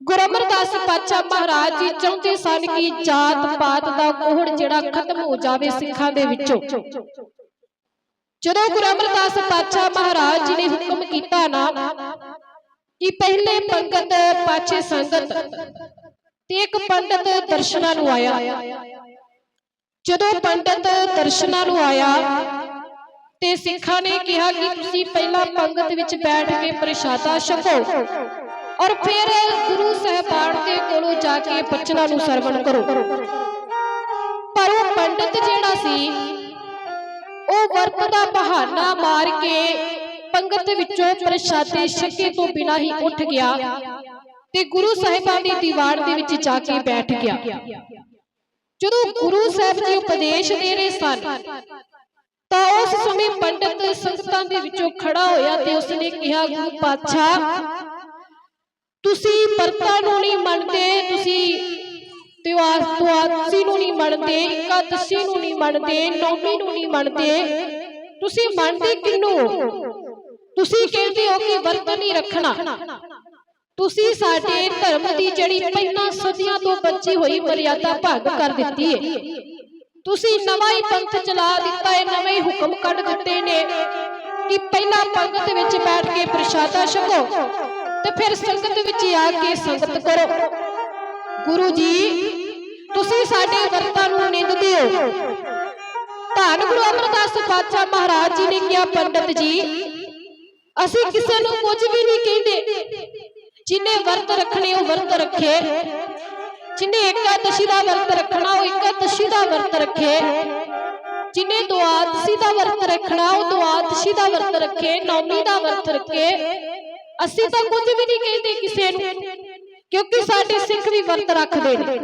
ਗੁਰੂ ਅਮਰਦਾਸ ਪਾਤਸ਼ਾਹ ਮਹਾਰਾਜ ਜੀ ਚਾਹੁੰਦੇ ਸਨ ਕਿ ਜਾਤ ਪਾਤ ਦਾ ਕੋਹੜ ਜਿਹੜਾ ਖਤਮ ਹੋ ਜਾਵੇ ਸਿੱਖਾਂ ਦੇ ਵਿੱਚੋਂ। ਜਦੋਂ ਗੁਰੂ ਅਮਰਦਾਸ ਪਾਤਸ਼ਾਹ ਮਹਾਰਾਜ ਜੀ ਨੇ ਹੁਕਮ ਕੀਤਾ ਨਾ ਕਿ ਪਹਿਲੇ ਪੰਗਤ ਪਾਛੇ ਸੰਗਤ। ਤੇ ਇੱਕ ਪੰਡਤ ਦਰਸ਼ਨਾਂ ਨੂੰ ਆਇਆ। ਜਦੋਂ ਪੰਡਤ ਦਰਸ਼ਨਾਂ ਨੂੰ ਆਇਆ ਤੇ ਸਿੱਖਾਂ ਨੇ ਕਿਹਾ ਕਿ ਤੁਸੀਂ ਪਹਿਲਾਂ ਪੰਗਤ ਵਿੱਚ ਬੈਠ ਕੇ ਪ੍ਰਸ਼ਾਦਾ ਛਕੋ। ਔਰ ਫਿਰ ਗੁਰੂ ਸਾਹਿਬਾਨ ਦੇ ਕੋਲੋਂ ਜਾ ਕੇ ਬਚਨਾਂ ਨੂੰ ਸਰਵਣ ਕਰੋ। ਪਰ ਉਹ ਪੰਡਤ ਜਿਹੜਾ ਸੀ, ਉਹ ਵਰਤ ਦਾ ਬਹਾਨਾ ਮਾਰ ਕੇ ਪੰਗਤ ਵਿੱਚੋਂ ਪ੍ਰਸ਼ਾਦੇ ਛਕੇ ਤੋਂ ਬਿਨਾਂ ਹੀ ਉੱਠ ਗਿਆ ਤੇ ਗੁਰੂ ਸਾਹਿਬਾਨ ਦੀ ਦੀਵਾਨ ਦੇ ਵਿੱਚ ਜਾ ਕੇ ਬੈਠ ਗਿਆ। ਜਦੋਂ ਗੁਰੂ ਸਾਹਿਬ ਜੀ ਉਪਦੇਸ਼ ਦੇ ਰਹੇ ਸਨ, ਤਾਂ ਉਸ ਸਮੇਂ ਪੰਡਤ ਸੰਗਤਾਂ ਦੇ ਵਿੱਚੋਂ ਖੜਾ ਹੋਇਆ ਤੇ ਉਸਨੇ ਕਿਹਾ, ਗੁਰੂ ਪਾਤਸ਼ਾਹ ਤੁਸੀਂ ਵਰਤਾਂ ਨੂੰ ਨਹੀਂ ਮੰਨਦੇ, ਤੁਸੀਂ ਤਿਉਹਾਰ ਤੁਆਸੀ ਨੂੰ ਨਹੀਂ ਮੰਨਦੇ, ਇਕਾਦਸ਼ੀ ਨੂੰ ਨਹੀਂ ਮੰਨਦੇ, ਨੌਮੀ ਨੂੰ ਨਹੀਂ ਮੰਨਦੇ। ਤੁਸੀਂ ਮੰਨਦੇ ਕਿਹਨੂੰ? ਤੁਸੀਂ ਕਹਿੰਦੇ ਹੋ ਕਿ ਵਰਤ ਨਹੀਂ ਰੱਖਣਾ। ਤੁਸੀਂ ਸਾਡੇ ਧਰਮ ਦੀ ਜਿਹੜੀ ਪਹਿਲਾਂ ਸਦੀਆਂ ਤੋਂ ਬੱਚੀ ਹੋਈ ਮਰਿਆਦਾ ਭੰਗ ਕਰ ਦਿੱਤੀ ਹੈ ਤੁਸੀਂ ਨਵਾਂ ਹੀ ਪੰਥ ਚਲਾ ਦਿੱਤਾ ਹੈ ਨਵੇਂ ਹੀ ਹੁਕਮ ਕੱਢ ਦਿੱਤੇ ਨੇ ਕਿ ਪਹਿਲਾਂ ਪੰਗਤ ਵਿੱਚ ਬੈਠ ਕੇ ਪ੍ਰਸ਼ਾਦਾ ਛਕੋ। ਤੇ ਫਿਰ ਸੰਗਤ ਵਿੱਚ ਆ ਕੇ ਸੰਗਤ ਕਰੋ। ਗੁਰੂ ਜੀ, ਤੁਸੀਂ ਸਾਡੇ ਵਰਤਾਂ ਨੂੰ ਨਿੰਦਦੇ ਹੋ। ਧੰਨ ਗੁਰੂ ਅਮਰਦਾਸ ਪਾਤਸ਼ਾਹ ਮਹਾਰਾਜ ਜੀ ਨੇ ਕਿਹਾ, ਪੰਡਤ ਜੀ, ਅਸੀਂ ਕਿਸੇ ਨੂੰ ਕੁਝ ਵੀ ਨਹੀਂ ਕਹਿੰਦੇ। ਜਿਨੇ ਵਰਤ ਰੱਖਣੇ, ਉਹ ਵਰਤ ਰੱਖੇ। ਜਿਨੇ ਇਕਾਦਸ਼ੀ ਦਾ ਵਰਤ ਰੱਖਣਾ, ਉਹ ਇਕਾਦਸ਼ੀ ਦਾ ਵਰਤ ਰੱਖੇ। ਜਿਨੇ ਦੁਆਦਸ਼ੀ ਦਾ ਵਰਤ ਰੱਖਣਾ, ਉਹ ਦੁਆਦਸ਼ੀ ਦਾ ਵਰਤ ਰੱਖੇ, ਨੌਮੀ ਦਾ ਵਰਤ ਰੱਖੇ। ਅਸੀਂ ਤਾਂ ਕੁਝ ਵੀ ਨਹੀਂ ਕਹਿੰਦੇ ਕਿਸੇ ਨੂੰ, ਕਿਉਂਕਿ ਸਾਡੇ ਸਿੱਖ ਵੀ ਵਰਤ ਰੱਖਦੇ ਨੇ।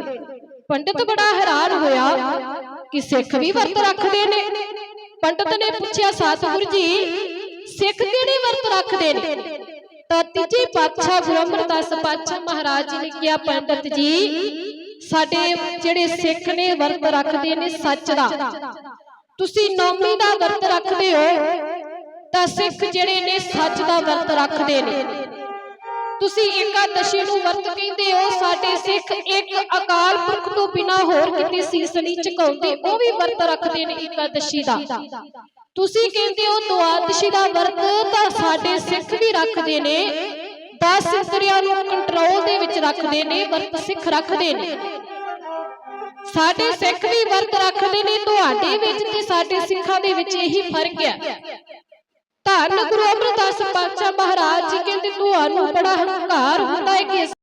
ਪੰਡਤ ਬੜਾ ਹੈਰਾਨ ਹੋਇਆ ਕਿ ਸਿੱਖ ਵੀ ਵਰਤ ਰੱਖਦੇ ਨੇ। ਪੰਡਤ ਨੇ ਪੁੱਛਿਆ, ਸਤਿਗੁਰੂ ਜੀ, ਸਿੱਖ ਕਿਹੜੇ ਵਰਤ ਰੱਖਦੇ ਨੇ? ਤਾਂ ਤੀਜੇ ਪਾਤਸ਼ਾਹ ਗੁਰੂ ਅਮਰਦਾਸ ਪਾਤਸ਼ਾਹ ਮਹਾਰਾਜ ਜੀ ਨੇ ਕਿਹਾ, ਪੰਡਤ ਜੀ, ਸਾਡੇ ਜਿਹੜੇ ਸਿੱਖ ਨੇ ਵਰਤ ਰੱਖਦੇ ਨੇ ਸੱਚ ਦਾ। ਤੁਸੀਂ ਨੌਮੀ ਦਾ ਵਰਤ ਰੱਖਦੇ ਹੋ। ਤਾਂ ਸਿੱਖ ਜਿਹੜੇ ਨੇ ਸੱਚ ਦਾ ਵਰਤ ਰੱਖਦੇ ਨੇ। ਤੁਸੀਂ ਇਕਾਦਸ਼ੀ ਨੂੰ ਵਰਤ ਕਹਿੰਦੇ ਹੋ, ਸਾਡੇ ਸਿੱਖ ਇੱਕ ਅਕਾਲ ਪੁਰਖ ਤੋਂ ਬਿਨਾ ਹੋਰ ਕਿਤੇ ਸੀਸ ਨਹੀਂ ਝੁਕਾਉਂਦੇ, ਉਹ ਵੀ ਵਰਤ ਰੱਖਦੇ ਨੇ ਇਕਾਦਸ਼ੀ ਦਾ। ਤੁਸੀਂ ਕਹਿੰਦੇ ਹੋ ਦੁਆਦਸ਼ੀ ਦਾ ਵਰਤ ਤਾਂ ਸਾਡੇ ਸਿੱਖ ਵੀ ਰੱਖਦੇ ਨੇ 10 ਇੰਦਰੀਆਂ ਨੂੰ ਕੰਟਰੋਲ ਦੇ ਵਿੱਚ ਰੱਖਦੇ ਨੇ, ਵਰਤ ਸਿੱਖ ਰੱਖਦੇ ਨੇ। ਸਾਡੇ ਸਿੱਖ ਵੀ ਵਰਤ ਰੱਖਦੇ ਨੇ, ਤੁਹਾਡੇ ਵਿੱਚ ਤੇ ਸਾਡੇ ਸਿੱਖਾਂ ਦੇ ਵਿੱਚ ਇਹੀ ਫ਼ਰਕ ਹੈ। ਧੰਨ ਗੁਰੂ ਅਮਰਦਾਸ ਪਾਤਸ਼ਾਹ ਮਹਾਰਾਜ ਜੀ ਕਹਿੰਦੇ ਤੁਹਾਨੂੰ ਬੜਾ ਹੰਕਾਰ ਹੁੰਦਾ ਹੈ ਕਿ